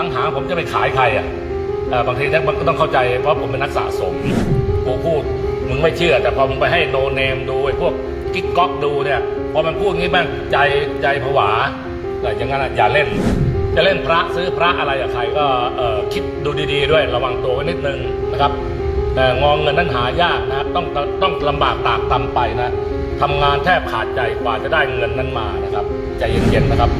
ทั้งหาผมจะไปขายใครอะบางทีมันก็ต้องเข้าใจเพราะผมเป็นนักสะสมกูพูดมึงไม่เชื่อ แต่พอมึงไปให้โนเนมดูไอ้พวกกิ๊กก๊อกดูเนี่ยพอมันพูดงี้บ้างใจใจผวาแต่อย่างนั้นอย่าเล่น จะเล่นพระซื้อพระอะไรกับใครก็เอ่อคิดดูดีๆด้วยระวังตัวไว้นิดนึงนะครับแต่งองเงินนั้นหายากนะต้องต้องลำบากตากตำไปนะทำงานแทบขาดใจกว่าจะได้เงินนั้นมานะครับ ใจเย็นๆนะครับ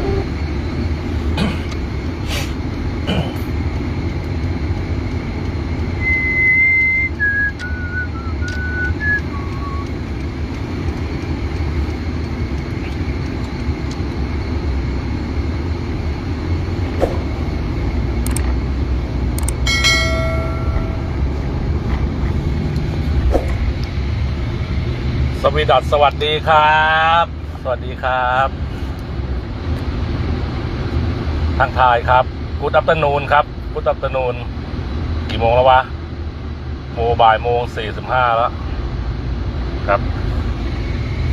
ดัสสวัสดีครับ สวัสดีครับ ทางทายครับกุดอัปตนูนครับกุดอัปตนูนกี่โมงแล้ววะโมบ่ายโมงสี่สิบห้าแล้ว ครับ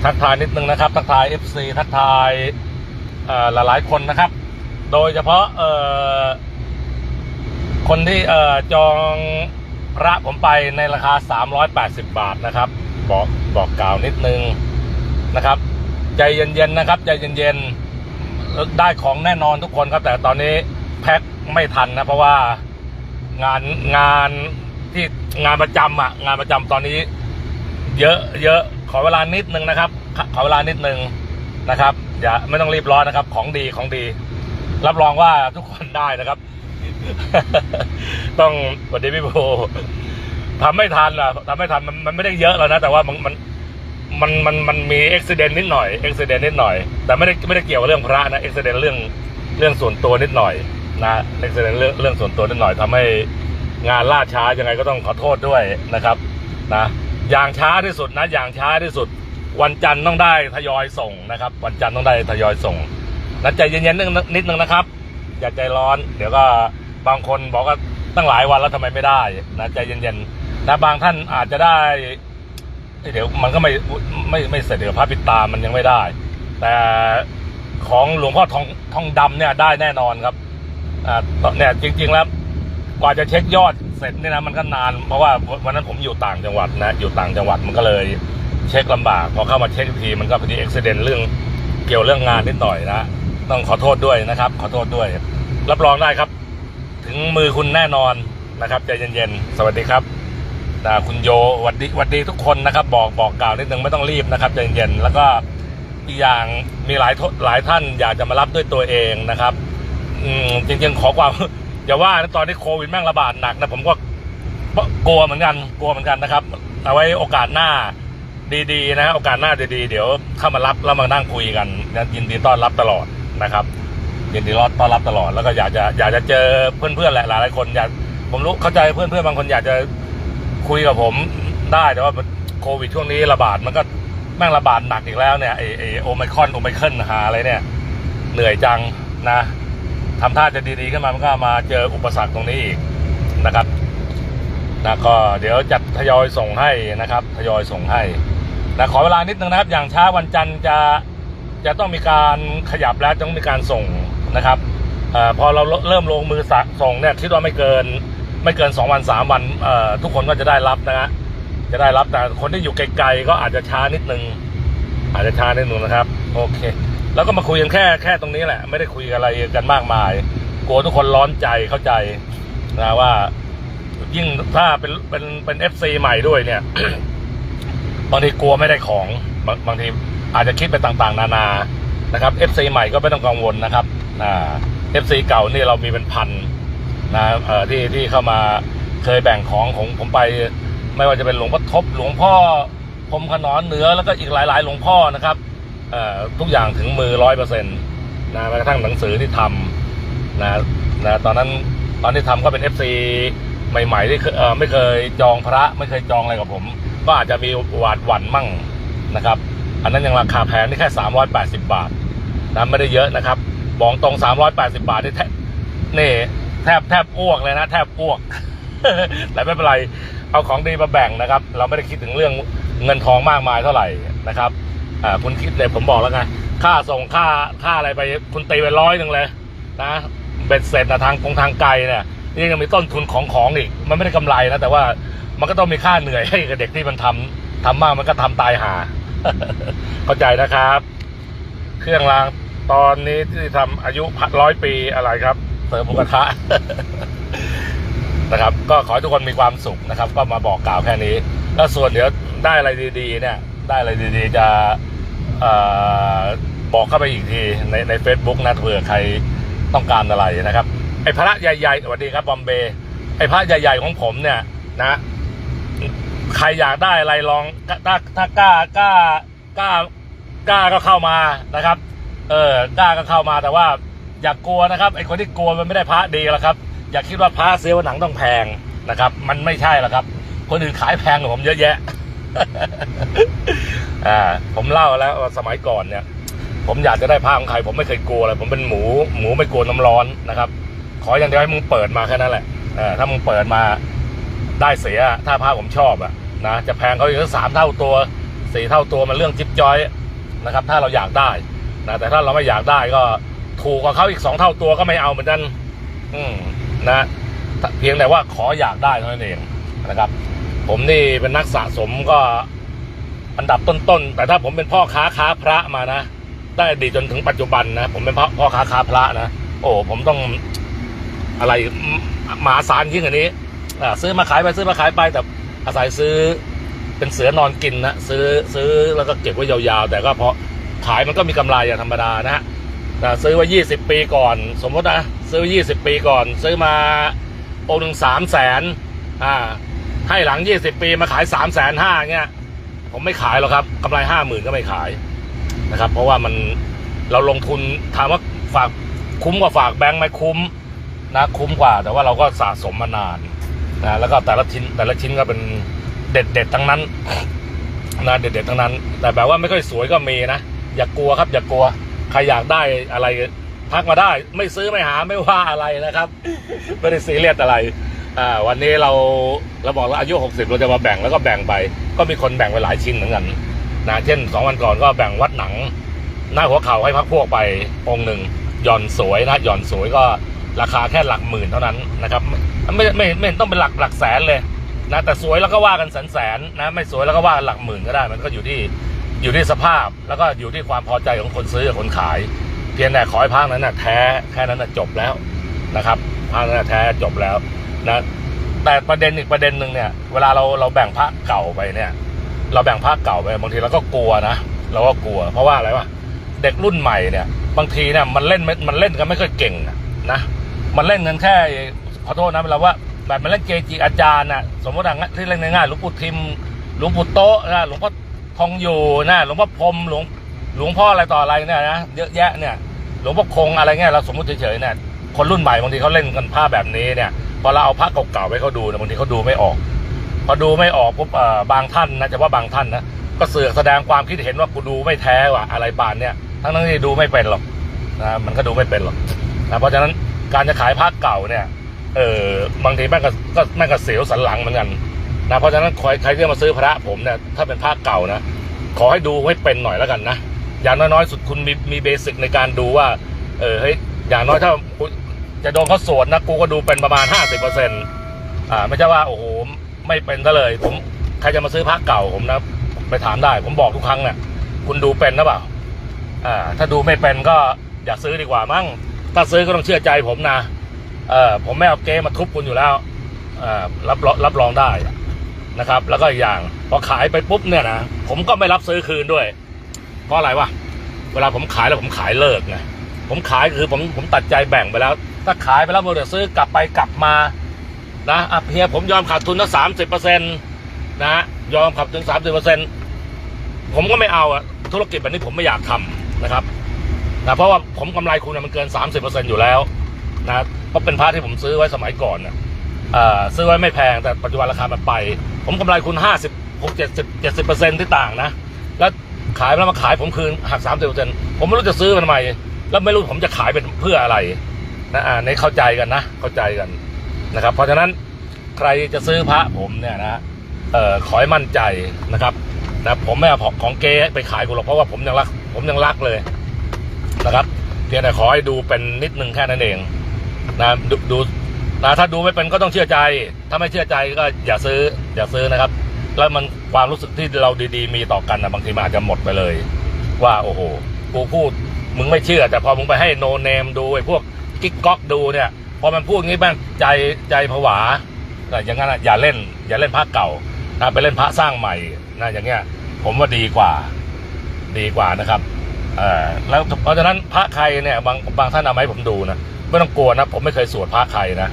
ทักทายนิดนึงนะครับ ทักทาย FC ทักทายเอ่อหลายคนนะครับ โดยเฉพาะเอ่อคนที่เอ่อจองพระผมไปในราคา 380 บาทนะครับ บอกบอกกล่าวนิดนึงนะครับ ใจเย็นๆนะครับ ใจเย็นๆได้ของแน่นอนทุกคนครับ แต่ตอนนี้แพ็คไม่ทันนะ เพราะว่างานงานที่งานประจำอะงานประจำตอนนี้ เยอะเยอะขอเวลานิดนึงนะครับขขอเวลานิดนึงนะครับ อย่าไม่ต้องรีบร้อนนะครับ ของดีของดี รับรองว่าทุกคนได้นะครับ ต้องสวัสดีพี่โบ ทำไม่ทันอะทำไม่ทันมันมันไม่ได้เยอะแล้วนะ แต่ว่ามันมันมันมันมันมีอุบิเหตุนิดหน่อยอุบิเหตุนิดหน่อย แต่ไม่ได้ไม่ได้เกี่ยวกับเรื่องพระนะอุบิเหตุเรื่องเรื่องส่วนตัวนิดหน่อยนะอุบิเหตุเรื่องเรื่องส่วนตัวนิดหน่อยทำให้งานล่าช้ายังไงก็ต้องขอโทษด้วยนะครับนะอย่างช้าที่สุดนะ อย่างช้าที่สุด วันจันทร์ต้องได้ทยอยส่งนะครับ วันจันทร์ต้องได้ทยอยส่งนะใจเย็นๆนิดนึงนิดนึงนะครับ อย่าใจร้อน เดี๋ยวก็บางคนบอกว่าตั้งหลายวันแล้วทำไมไม่ได้นะใจเย็นๆ นะบางท่านอาจจะได้ เดี๋ยวมันก็ไม่ไม่ไม่เสร็จเดี๋ยวพระปิดตามันยังไม่ได้ แต่ของหลวงพ่อทองทองดำเนี่ยได้แน่นอนครับอ่าเนี่ยจริง ๆ แล้วกว่าจะเช็คยอดเสร็จเนี่ยนะมันก็นาน เพราะว่าวันนั้นผมอยู่ต่างจังหวัดนะ อยู่ต่างจังหวัดมันก็เลยเช็คลำบาก พอเข้ามาเช็คทีมันก็พอดีอุบิเหตุเรื่องเกี่ยวเรื่องงานนิดหน่อยนะต้องขอโทษด้วยนะครับ ขอโทษด้วย รับรองได้ครับ ถึงมือคุณแน่นอนนะครับใจเย็นๆ สวัสดีครับ นะคุณโยหวัดดีหวัดดีทุกคนนะครับ บอกบอกกล่าวนิดนึงไม่ต้องรีบนะครับใจเย็นๆแล้วก็อีกอย่างมีหลายทหลายท่านอยากจะมารับด้วยตัวเองนะครับ อืมจริงๆขอความอย่าว่านะตอนนี้โควิดแม่งระบาดหนักนะผมก็กลัวเหมือนกันกลัวเหมือนกันนะครับ เอาไว้โอกาสหน้าดีๆ นะโอกาสหน้าดีๆ เดี๋ยวเข้ามารับแล้วมานั่งคุยกันยินดีต้อนรับตลอดนะครับยินดีต้อนรับตลอดแล้วก็อยากจะอยากจะเจอเพื่อนๆแหละหลายๆคนอยากผมรู้เข้าใจเพื่อนๆบางคนอยากจะ คุยกับผมได้แต่ว่าโควิดช่วงนี้ระบาดมันก็แม่งระบาดหนักอีกแล้วเนี่ยไอไอโอไมคอนโอไมเคิลหาอะไรเนี่ย เหนื่อยจังนะทำท่าจะดีๆขึ้นมามันก็มาเจออุปสรรคตรงนี้อีกนะครับนะก็เดี๋ยวจัดทยอยส่งให้นะครับ ทยอยส่งให้นะขอเวลานิดนึงนะครับ อย่างช้าวันจันทร์จะจะต้องมีการขยับแล้วต้องมีการส่งนะครับอพอเราเริ่มลงมือสักส่งเนี่ยคิดว่าไม่เกิน ไม่เกินสองวันสามวันทุกคนก็จะได้รับนะฮะจะได้รับแต่คนที่อยู่ไกลๆก็อาจจะช้านิดนึง อาจจะช้านิดนึงนะครับ โอเค แล้วก็มาคุยกันแค่แค่ตรงนี้แหละ ไม่ได้คุยกันอะไรกันมากมาย กลัวทุกคนร้อนใจเข้าใจนะว่า ยิ่งถ้าเป็นเป็นเป็นเอฟซีใหม่ด้วยเนี่ยบางทีกลัวไม่ได้ของบางบางทีอาจจะคิดไปต่างๆ นานานะครับเอฟซีใหม่ก็ไม่ต้องกังวลนะครับอ่าเอฟซีเก่านี่เรามีเป็นพัน นะที่ที่เข้ามาเคยแบ่งของของผมไป ไม่ว่าจะเป็นหลวงพ่อทบหลวงพ่อพรมขนอนเหนือแล้วก็อีกหลาย ๆ หลวงพ่อนะครับทุกอย่างถึงมือร้อยเปอร์เซ็นต์นะแม้กระทั่งหนังสือที่ทำนะนะตอนนั้นตอนที่ทำก็เป็น FC ใหม่ๆที่ไม่เคยจองพระไม่เคยจองอะไรกับผม ก็อาจจะมีหวาดหวั่นมั่งนะครับ อันนั้นยังราคาแพงนี่แค่ 380 บาทนะไม่ได้เยอะนะครับบอกตรง 380 บาทนี่แทบนี่ แทบแทบอ้วกเลยนะแทบอ้วก แต่ไม่เป็นไร เอาของดีมาแบ่งนะครับ เราไม่ได้คิดถึงเรื่องเงินทองมากมายเท่าไหร่นะครับคุณคิดเลยผมบอกแล้วไงค่าส่งค่าค่าอะไรไปคุณตีไปร้อยหนึ่งเลยนะเบ็ดเสร็จนะทางกงทางไกลเนี่ยนี่ยังมีต้นทุนของของอีก มันไม่ได้กำไรนะแต่ว่ามันก็ต้องมีค่าเหนื่อยให้กับเด็กที่มันทำทำมากมันก็ทำตายหาเข้าใจนะครับ เครื่องรางตอนนี้ที่ทำอายุร้อยปีอะไรครับ เสริมหมูกระทะนะครับ ก็ขอให้ทุกคนมีความสุขนะครับ ก็มาบอกกล่าวแค่นี้ แล้วส่วนเดี๋ยวได้อะไรดีๆ เนี่ย ได้อะไรดีๆ จะอบอกเข้าไปอีกทีในใน Facebook นะเผื่อใครต้องการอะไรนะครับ ไอ้พระใหญ่ๆสวัสดีครับบอมเบย์ไอ้พระใหญ่ๆของผมเนี่ยนะใครอยากได้อะไรลองถ้าถ้ากล้ากล้ากล้ากล้าก็เข้ามานะครับ เออกล้าก็เข้ามาแต่ว่า อย่ากกลัวนะครับไอคนที่กลัวมันไม่ได้พระดีหรอกครับ อย่าคิดว่าพระซื้อวันหนังต้องแพงนะครับ มันไม่ใช่หรอกครับ คนอื่นขายแพงกว่าผมเยอะแยะอ่าผมเล่าแล้วว่าสมัยก่อนเนี่ย ผมอยากจะได้ผ้าของใครผมไม่เคยกลัวเลยผมเป็นหมูหมูไม่กลัวน้ำร้อนนะครับ ขออย่างเดียวให้มึงเปิดมาแค่นั้นแหละเออถ้ามึงเปิดมาได้เสียถ้าผ้าผมชอบอะนะจะแพงเขาอีกสักสามเท่าตัวสี่เท่าตัวมันเรื่องจิ๊บจอยนะครับ ถ้าเราอยากได้นะแต่ถ้าเราไม่อยากได้ก็ ถูกกว่าเขาอีกสองเท่าตัวก็ไม่เอาเหมือนกันอืมนะเพียงแต่ว่าขออยากได้เท่านั้นเองนะครับ ผมนี่เป็นนักสะสมก็อันดับต้นๆ แต่ถ้าผมเป็นพ่อค้าค้าพระมานะได้ดีจนถึงปัจจุบันนะ ผมเป็นพ่อพอค้าค้าพระนะ โอ้ผมต้องอะไรมาศาลยิ่งกว่านี้ซื้อมาขายไปซื้อมาขายไปแต่อาศัยซื้อเป็นเสือนอนกินนะซื้อซื้อแล้วก็เก็บไว้ยาวๆ แต่ก็พอขายมันก็มีกำไรอย่างธรรมดานะฮะ แต่ซื้อไว้ยี่สิบปีก่อน สมมตินะซื้อยี่สิบปีก่อน ซื้อมาองค์หนึ่งสามแสนอ่าให้หลังยี่สิบปีมาขายสามแสนห้าเงี้ยผมไม่ขายหรอกครับกำไรห้าหมื่นก็ไม่ขายนะครับ เพราะว่ามันเราลงทุนถามว่าฝากคุ้มกว่าฝากแบงค์ไหมคุ้มนะคุ้มกว่า แต่ว่าเราก็สะสมมานานนะแล้วก็แต่ละชิ้นแต่ละชิ้นก็เป็นเด็ดเด็ดๆทั้งนั้นนะเด็ดเด็ดๆทั้งนั้น แต่แบบว่าไม่ค่อยสวยก็มีนะ อย่ากลัวครับ อย่ากลัว ครอยากได้อะไรทักมาได้ ไม่ซื้อไม่หาไม่ว่าอะไรนะครับไม่ได้ซีเรียสอะไรอ่าวันนี้เราเราบอกว่าอายุ 60 เราจะมาแบ่งแล้วก็แบ่งไป ก็มีคนแบ่งไปหลายชิ้นเหมือนกันนะเช่นสองวันก่อนก็แบ่งวัดหนัง หน้าหัวเข่าให้พักพวกไปองค์หนึ่งหย่อนสวยนะหย่อนสวยก็ราคาแค่หลักหมื่นเท่านั้นนะครับ ไม่ไม่ไม่ไม่ต้องเป็นหลักหลักแสนเลยนะแต่สวยแล้วก็ว่ากันแสนแสนนะไม่สวยแล้วก็ว่าหลักหมื่นก็ได้ มันก็อยู่ที่ อยู่ที่สภาพแล้วก็อยู่ที่ความพอใจของคนซื้อกับคนขาย เพียงแต่ขอให้ภาคนั้นนะแท้แค่นั้นนะจบแล้วนะครับภาคนั้นนะแท้จบแล้วนะแต่ประเด็นอีกประเด็นหนึ่งเนี่ยเวลาเราเราแบ่งพระเก่าไปเนี่ย เราแบ่งพระเก่าไปบางทีเราก็กลัวนะเราก็กลัว เพราะว่าอะไรวะเด็กรุ่นใหม่เนี่ย บางทีเนี่ยมันเล่นมันเล่นกันไม่ค่อยเก่งนะมันเล่นกันแค่ขอโทษนะเวลาว่าแบบมันเล่นเกจิอาจารย์น่ะสมมติอย่างที่เล่นง่ายๆหลวงปู่ทิมหลวงปู่โตนะหลวงพ่อ ทองอยู่นะหลวงพ่อพรมหลวงหลวงพ่ออะไรต่ออะไรเนี่ยนะเยอะแยะเนี่ย หลวงพ่อคงอะไรเงี้ยเราสมมติเฉยๆเนี่ยคนรุ่นใหม่บางทีเขาเล่นกันภาแบบนี้เนี่ยพอเราเอาพระเก่าๆไปเขาดูเนี่ยบางทีเขาดูไม่ออก พอดูไม่ออกปุ๊บเอ่อบางท่านนะจะว่าบางท่านนะก็เสือกแสดงความคิดเห็นว่ากูดูไม่แท้ว่ะอะไรบานเนี่ยทั้งนั้นที่ดูไม่เป็นหรอกนะมันก็ดูไม่เป็นหรอกนะเพราะฉะนั้นการจะขายพระเก่าเนี่ยเออบางทีแม่งก็ก็แม่งก็เสียวสันหลังเหมือนกัน นะเพราะฉะนั้นใครใครที่จะมาซื้อพระผมเนี่ยถ้าเป็นพระเก่านะ ขอให้ดูให้เป็นหน่อยแล้วกันนะ อย่างน้อยๆสุดคุณมีมีเบสิกในการดูว่า เออเฮ้ยอย่างน้อยถ้าจะโดนเขาสวนนะกูก็ดูเป็นประมาณห้าสิบเปอร์เซ็นต์อ่าไม่ใช่ว่าโอ้โหไม่เป็นซะเลย ผมใครจะมาซื้อพระเก่าผมนะไปถามได้ ผมบอกทุกครั้งเนี่ยคุณดูเป็นหรือเปล่าอ่า ถ้าดูไม่เป็นก็อย่าซื้อดีกว่ามั้งถ้าซื้อก็ต้องเชื่อใจผมนะเออผมไม่เอาเกมมาทุบคุณอยู่แล้วเออรับรับรองได้ นะครับ แล้วก็อีกอย่างพอขายไปปุ๊บเนี่ยนะผมก็ไม่รับซื้อคืนด้วย เพราะอะไรวะเวลาผมขายแล้วผมขายเลิกไงผมขายคือผมผมตัดใจแบ่งไปแล้ว ถ้าขายไปแล้วโมเดลซื้อกลับไปกลับมานะอะเพียผมยอมขาดทุนนะสามสิบเปอร์เซ็นต์นะยอมขาดทุนสามสิบเปอร์เซ็นต์ผมก็ไม่เอาอะธุรกิจแบบนี้ผมไม่อยากทำนะครับนะเพราะว่าผมกำไรคุณมันเกินสามสิบเปอร์เซ็นต์อยู่แล้วนะเพราะเป็นพระที่ผมซื้อไว้สมัยก่อนนะเอ่อ ซื้อไว้ไม่แพงแต่ปัจจุบันราคามันไป ผมกำไรคุณห้าสิบหกเจ็ดสิบเจ็ดสิบเปอร์เซ็นต์ที่ต่างนะ แล้วขายแล้วมาขายผมคืนหักสามเปอร์เซ็นต์ผมไม่รู้จะซื้อมันทำไม แล้วไม่รู้ผมจะขายเป็นเพื่ออะไรนะอ่าในเข้าใจกันนะ เข้าใจกันนะครับ เพราะฉะนั้นใครจะซื้อพระผมเนี่ยนะเอ่อขอให้มั่นใจนะครับนะผมไม่เอาของเก๊ไปขายคุณหรอกเพราะว่าผมยังรัก ผมยังรักเลยนะครับเพียงแต่ขอให้ดูเป็นนิดนึงแค่นั้นเองนะดูดู นะถ้าดูไม่เป็นก็ต้องเชื่อใจ ถ้าไม่เชื่อใจก็อย่าซื้อ อย่าซื้อนะครับ แล้วมันความรู้สึกที่เราดีๆ มีต่อกันนะบางทีมันอาจจะหมดไปเลย ว่าโอ้โหกูพูดมึงไม่เชื่อ แต่พอมึงไปให้โนเนมดูไอ้พวกกิ๊กก๊อกดูเนี่ย พอมันพูดงี้บ้างใจใจผวาแต่อย่างนั้นนะอย่าเล่น อย่าเล่นพระเก่านะไปเล่นพระสร้างใหม่นะอย่างเงี้ย ผมว่าดีกว่า ดีกว่านะครับเอ่อแล้วเพราะฉะนั้นพระใครเนี่ยบางบางท่านเอามาให้ผมดูนะไม่ต้องกลัวนะ ผมไม่เคยสวดพระใครนะ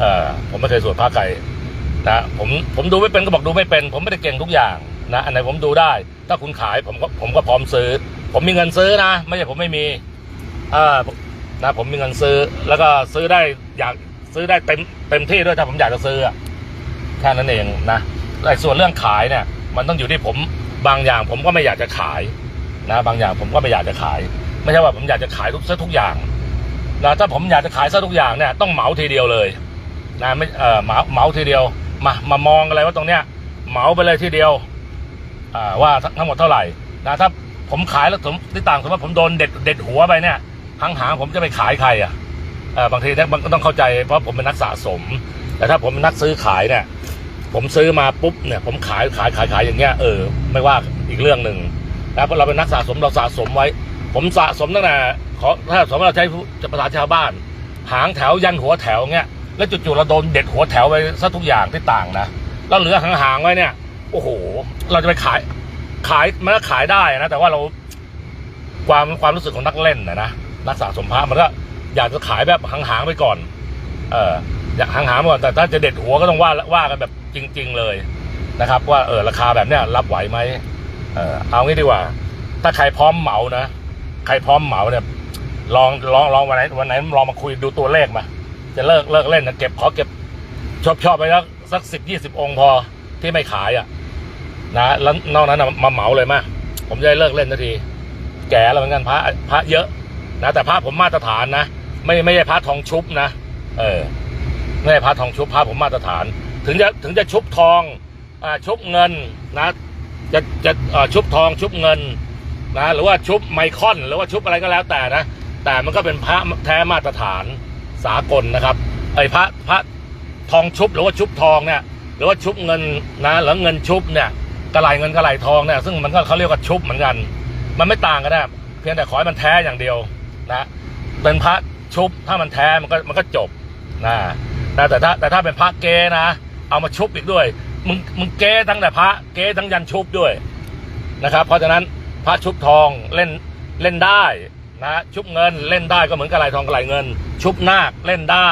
เออผมไม่เคยสวดพระใครนะผมผมดูไม่เป็นก็บอกดูไม่เป็น ผมไม่ได้เก่งทุกอย่างนะอันไหนผมดูได้ ถ้าคุณขายผมก็ผมก็พร้อมซื้อ ผมมีเงินซื้อนะ ไม่ใช่ผมไม่มีเออนะผมมีเงินซื้อ แล้วก็ซื้อได้อยากซื้อได้เต็มเต็มที่ด้วยถ้าผมอยากจะซื้อแค่นั้นเองนะไอ้ส่วนเรื่องขายเนี่ย มันต้องอยู่ที่ผมบางอย่างผมก็ไม่อยากจะขายนะบางอย่างผมก็ไม่อยากจะขาย ไม่ใช่ว่าผมอยากจะขายทุกซะทุกอย่างนะถ้าผมอยากจะขายซะทุกอย่างเนี่ยต้องเหมาทีเดียวเลย นะไม่เออเหมาเหมาทีเดียว มามามองอะไรว่าตรงเนี้ยเหมาไปเลยทีเดียวอ่าว่าทั้งหมดเท่าไหร่นะถ้าผมขายแล้วผมที่ต่างสมมติว่าผมโดนเด็ดเด็ดหัวไปเนี่ยหางหางผมจะไปขายใครอะเออบางทีเนี่ยมันก็ต้องเข้าใจเพราะผมเป็นนักสะสม แต่ถ้าผมเป็นนักซื้อขายเนี่ย ผมซื้อมาปุ๊บเนี่ยผมขายขายขายขายอย่างเงี้ยเออไม่ว่าอีกเรื่องหนึ่งนะเพราะเราเป็นนักสะสมเราสะสมไว้ ผมสะสมตั้งแต่ขอถ้าสมมติเราใช้ภาษาชาวบ้าน หางแถวยันหัวแถวเงี้ย แล้วจู่ๆเราโดนเด็ดหัวแถวไปซะทุกอย่างที่ต่างนะแล้วเหลือหางๆไว้เนี่ย โอ้โห เราจะไปขายขายมันก็ขายได้นะ แต่ว่าเราความความรู้สึกของนักเล่นนะนะนักสะสมพระมันก็อยากจะขายแบบหางๆไปก่อน เอออยากหางๆไปก่อนแต่ถ้าจะเด็ดหัวก็ต้องว่าว่ากันแบบจริง ๆ เลยนะครับ ว่าเออราคาแบบเนี้ยรับไหวไหมเออเอางี้ดีกว่า ถ้าใครพร้อมเหมานะใครพร้อมเหมาเนี่ยลองลองลองวันไหนวันไหนลองมาคุยดูตัวเลขมา จะเลิกเลิกเล่นนะเก็บขอเก็บชอบชอบไปสักสักสิบยี่สิบองค์พอที่ไม่ขายอะ นะแล้วนอกนั้นนะมาเหมาเลยมาผมจะได้เลิกเล่นทันที แก่แล้วเหมือนกันพระพระเยอะ นะ แต่พระผมมาตรฐานนะไม่ไม่ใช่พระทองชุบนะเออไม่ใช่พระทองชุบพระผมมาตรฐาน ถึงจะถึงจะชุบทองอ่าชุบเงินนะ จะจะอ่อชุบทองชุบเงินนะหรือว่าชุบไมคอน หรือว่าชุบอะไรก็แล้วแต่นะแต่มันก็เป็นพระแท้มาตรฐาน สากลนะครับไอ้พระพระทองชุบหรือว่าชุบทองเนี่ยหรือว่าชุบเงินนะหรือเงินชุบเนี่ยกระไลเงินกระไลทองเนี่ยซึ่งมันก็เขาเรียกว่าชุบเหมือนกัน มันไม่ต่างกันนะเพียงแต่ขอให้มันแท้อย่างเดียวนะเป็นพระชุบถ้ามันแท้มันก็มันก็จบนะนะแต่ถ้าแต่ถ้าเป็นพระเกนะ เอามาชุบอีกด้วยมึงมึงเก้ทั้งแต่พระเก้ทั้งยันชุบด้วยนะครับ เพราะฉะนั้นพระชุบทองเล่นเล่นได้ นะชุบเงินเล่นได้ก็เหมือนกระไหลทองกระไหลเงิน ชุบนาคเล่นได้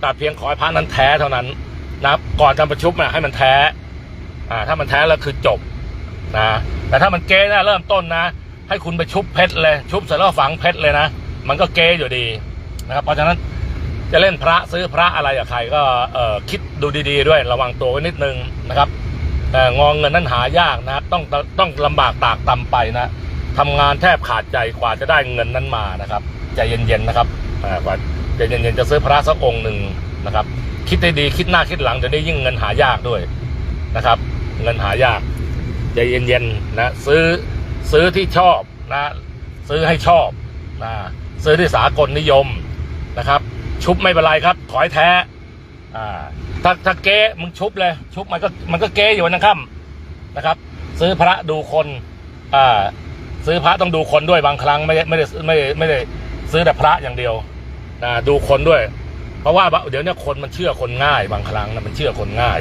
แต่เพียงขอให้พระนั้นแท้เท่านั้นนะก่อนจะประชุบนะให้มันแท้อ่าถ้ามันแท้แล้วคือจบนะแต่ถ้ามันเก้นะเริ่มต้นนะ ให้คุณไปชุบเพชรเลย ชุบเสร็จแล้วฝังเพชรเลยนะ มันก็เก้อยู่ดีนะครับเพราะฉะนั้นจะเล่นพระซื้อพระอะไรกับใครก็เออคิดดูดีๆด้วยระวังตัวไว้นิดนึงนะครับแต่งองเงินนั้นหายากนะครับต้องต้องลำบากตากตำไปนะ ทำงานแทบขาดใจกว่าจะได้เงินนั้นมานะครับใจเย็นๆนะครับอ่ากว่าใจเย็นๆจะซื้อพระสักองค์หนึ่งนะครับ คิดให้ดีคิดหน้าคิดหลังจะได้ยิ่งเงินหายากด้วยนะครับ เงินหายากใจเย็นๆนะซื้อซื้อที่ชอบนะซื้อให้ชอบนะซื้อที่สากลนิยมนะครับ ชุบไม่เป็นไรครับขอให้แท้อ่าถ้าถ้าเก๊มึงชุบเลย ชุบมันก็มันก็เก๊อยู่นะครับนะครับ ซื้อพระดูคนอ่า ซื้อพระต้องดูคนด้วยบางครั้งไม่ได้ไม่ได้ไม่ได้ไม่ได้ซื้อแต่พระอย่างเดียวนะดูคนด้วย เพราะว่าเดี๋ยวนี้คนมันเชื่อคนง่ายบางครั้งนะมันเชื่อคนง่าย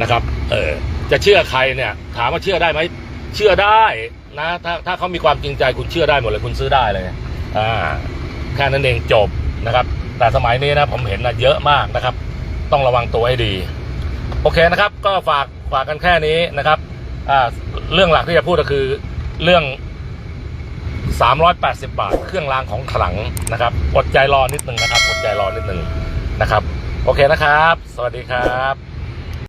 นะครับ เออจะเชื่อใครเนี่ย ถามว่าเชื่อได้ไหมเชื่อได้นะถ้าถ้าเขามีความจริงใจคุณเชื่อได้หมดเลยคุณซื้อได้เลยอ่าแค่นั้นเองจบนะครับ แต่สมัยนี้นะผมเห็นนะเยอะมากนะครับ ต้องระวังตัวให้ดี โอเคนะครับ ก็ฝากฝากกันแค่นี้นะครับอ่าเรื่องหลักที่จะพูดก็คือเรื่อง 380 บาท เครื่องรางของขลังนะครับอดใจรอนิดนึงนะครับอดใจรอนิดนึงนะครับ โอเคนะครับ สวัสดีครับ